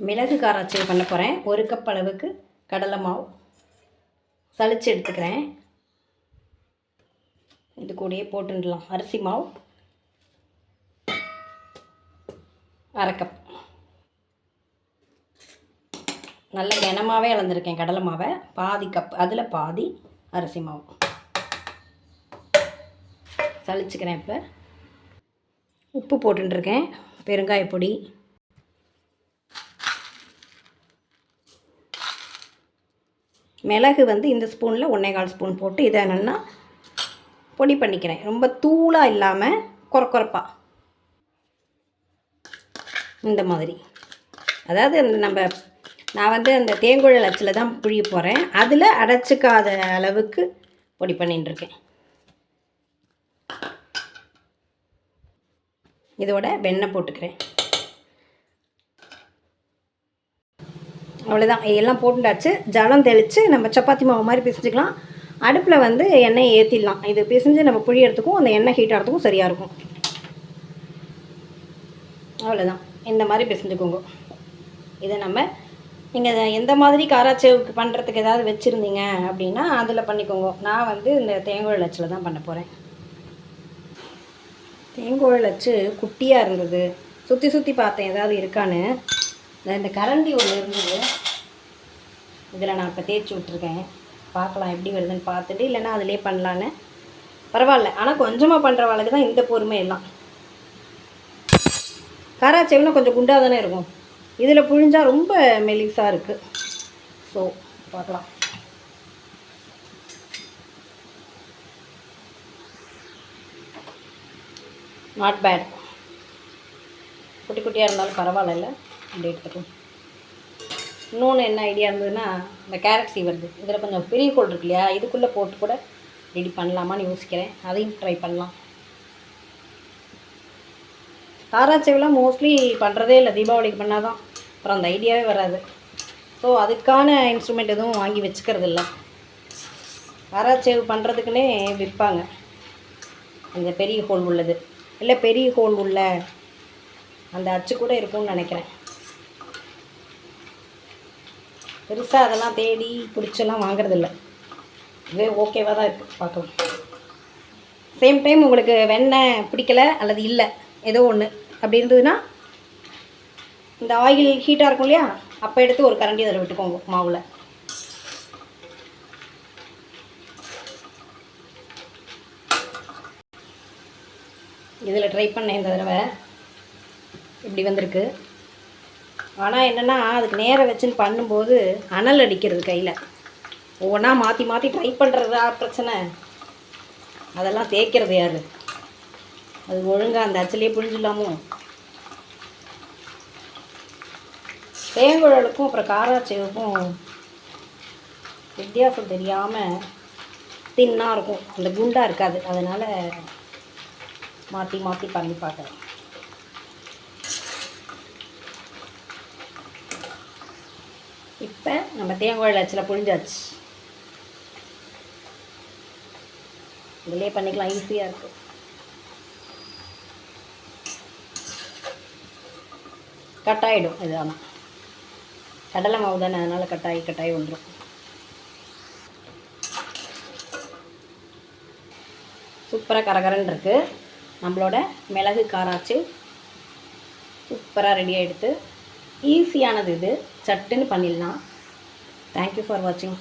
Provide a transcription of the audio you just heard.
மிளகு காராச்சேவு பண்ண போகிறேன் ஒரு கப் அளவுக்கு கடலை மாவு. சளிச்சு எடுத்துக்கிறேன். இது கூடயே போட்டுடலாம். அரிசி மாவு. அரை கப் நல்ல கனமாகவே இழந்திருக்கேன் கடலை மாவை. பாதி கப் அதில் பாதி அரிசி மாவு. சளிச்சுக்கிறேன் இப்போ. உப்பு போட்டுருக்கேன் பெருங்காயப்பொடி. மிளகு வந்து இந்த ஸ்பூனில் ஒன்றே கால் ஸ்பூன் போட்டு இதை என்னென்னா பொடி பண்ணிக்கிறேன். ரொம்ப தூளாக இல்லாமல் குறக்குறப்பாக இந்த மாதிரி. அதாவது அந்த நம்ம நான் வந்து அந்த தேங்குழல் அச்சில் தான் புழிய போகிறேன் அதில் அடைச்சிக்காத அளவுக்கு பொடி பண்ணிட்டுருக்கேன் இதோட வெண்ணெய் போட்டுக்கிறேன். அவ்வளோதான் எல்லாம் போட்டுட்டாச்சு ஜலம் தெளித்து நம்ம சப்பாத்தி மாவு மாதிரி பிசைஞ்சிக்கலாம். அடுப்பில் வந்து எண்ணெய் ஏற்றிடலாம் இது பிசைஞ்சு நம்ம புழியறதுக்கும் அந்த எண்ணெய் ஹீட் ஆகிறதுக்கும் சரியாக இருக்கும். அவ்வளோதான் இந்த மாதிரி பிசைஞ்சுக்கோங்க. இதை நம்ம நீங்கள் எந்த மாதிரி காராச்சேவுக்கு பண்ணுறதுக்கு ஏதாவது வச்சுருந்தீங்க அப்படின்னா அதில் பண்ணிக்கோங்க. நான் வந்து இந்த தேங்குழல் அச்சில் தான் பண்ண போகிறேன் தேங்குழல் அச்சு குட்டியாக இருந்தது. சுற்றி சுற்றி பார்த்தேன். ஏதாவது இருக்கான்னு. இந்த- கரண்டி ஒன்று இருந்தது. இதில் நான் இப்போ தேய்ச்சி விட்ருக்கேன் பார்க்கலாம் எப்படி வருதுன்னு பார்த்துட்டு இல்லைன்னா அதிலே பண்ணலான்னு. பரவாயில்ல. ஆனால் கொஞ்சமாக பண்ணுற பண்ணுறவாளுக்கு தான் இந்த பொறுமை எல்லாம். காராச்சேவுனா கொஞ்சம் குண்டாக தானே இருக்கும். இதில் புழிஞ்சால் ரொம்ப மெலிசாக இருக்குது ஸோ பார்க்கலாம். நாட் பேட் குட்டி குட்டியாக இருந்தாலும் பரவாயில்ல அப்படி எடுத்துக்கலாம் இன்னொன்று என்ன ஐடியா இருந்ததுன்னா இந்த கேரட் சீவருது இதில் கொஞ்சம் பெரிய கோல் இருக்கு இல்லையா? இதுக்குள்ளே போட்டு கூட ரெடி பண்ணலாமான்னு யோசிக்கிறேன். அதையும் ட்ரை பண்ணலாம். காராச்சேவெலாம் மோஸ்ட்லி பண்ணுறதே இல்லை. தீபாவளிக்கு பண்ணால் தான் அப்புறம் அந்த ஐடியாவே வராது. ஸோ அதுக்கான இன்ஸ்ட்ருமெண்ட் எதுவும் வாங்கி வச்சுக்கிறது இல்லை காராச்சேவு பண்ணுறதுக்குன்னே விற்பாங்க. அந்த பெரிய ஹோல் உள்ளது. இல்லை பெரிய ஹோல் உள்ள அந்த அச்சு கூட இருக்கும்னு நினைக்கிறேன். பெருசாக அதெல்லாம் தேடி பிடிச்செல்லாம் வாங்குறதில்ல. இதுவே ஓகேவாக தான் இருக்குது பார்க்கலாம். சேம் டைம் உங்களுக்கு வெண்ணெய் பிடிக்கல அல்லது இல்லை ஏதோ ஒன்று அப்படி இருந்ததுன்னா இந்த ஆயில் ஹீட்டாக இருக்கும் இல்லையா? அப்போ எடுத்து ஒரு கரண்டி அதில் விட்டுக்கோங்க மாவில். இதில் ட்ரை பண்ணேன் இந்த தடவை. இப்படி வந்திருக்கு. ஆனால் என்னென்னா அதுக்கு நேரம் வச்சுன்னு பண்ணும்போது அனல் அடிக்கிறது கையில். ஒவ்வொன்றா மாற்றி மாற்றி ட்ரை பண்ணுறதா பிரச்சனை. அதெல்லாம் தேய்க்கிறது யார்? அது ஒழுங்காக அந்த அச்சிலே புழிஞ்சிடலாமோ தேங்குழலுக்கும் அப்புறம் காராச்சேவுக்கும் வித்தியாசம் தெரியாமல் தின்னாக இருக்கும். அந்த குண்டாக இருக்காது. அதனால் மாற்றி மாற்றி பண்ணி பார்க்குறேன். இப்போ நம்ம தேங்காய் அச்சில் புழிஞ்சாச்சு. இதிலே பண்ணிக்கலாம் ஈஸியாக இருக்குது கட் ஆகிடும் இது ஆனால் கடலை மாவு தானே அதனால் கட்டாயி கட்டாயி வந்துடும் சூப்பராக கரகரன்னு இருக்குது நம்மளோட மிளகு காராச்சு சூப்பராக ரெடி ஆகிடுது ஈஸியானது இது. சட்டுன்னு பண்ணிடலாம். தேங்க்யூ ஃபார் வாட்சிங்